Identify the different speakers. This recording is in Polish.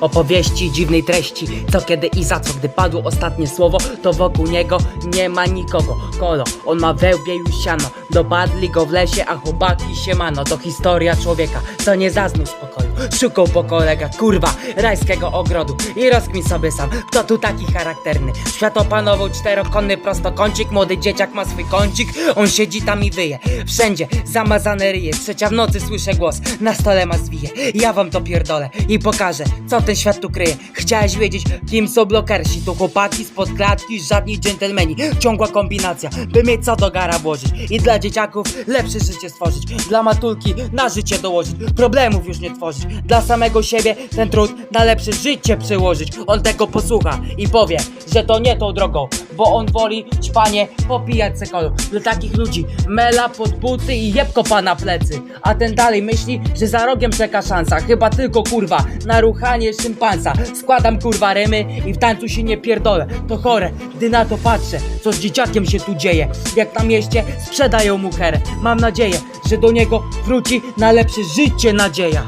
Speaker 1: opowieści dziwnej treści. Co kiedy i za co, gdy padło ostatnie słowo To wokół niego nie ma nikogo. Kolo, on ma wełbie już siano Dopadli go w lesie, a chłopaki się mano To historia człowieka, co nie zaznał spokoju. Szukał po kolegach, kurwa, rajskiego ogrodu. I rozkmin sobie sam, kto tu taki charakterny. Świat opanował czterokonny prostokącik. Młody dzieciak ma swój kącik. On siedzi tam i wyje. Wszędzie zamazane ryje. Trzecia w nocy słyszę głos. Na stole ma zwije Ja wam to pierdolę i pokażę Co ten świat tu kryje. Chciałeś wiedzieć kim są blokersi. To chłopaki spod klatki Żadni dżentelmeni. Ciągła kombinacja By mieć co do gara włożyć. I dla dzieciaków lepsze życie stworzyć Dla matulki na życie dołożyć Problemów już nie tworzyć Dla samego siebie ten trud na lepsze życie przełożyć. On tego posłucha i powie Że to nie tą drogą Bo on woli ćpanie popijać sekolu Dla takich ludzi mela pod buty i jebko pana plecy. A ten dalej myśli, że za rogiem czeka szansa. Chyba tylko kurwa na ruchanie szympansa. Składam kurwa rymy i w tańcu się nie pierdolę. To chore, gdy na to patrzę Co z dzieciakiem się tu dzieje. Jak na mieście sprzedają mu herę Mam nadzieję, że do niego wróci na lepsze życie nadzieja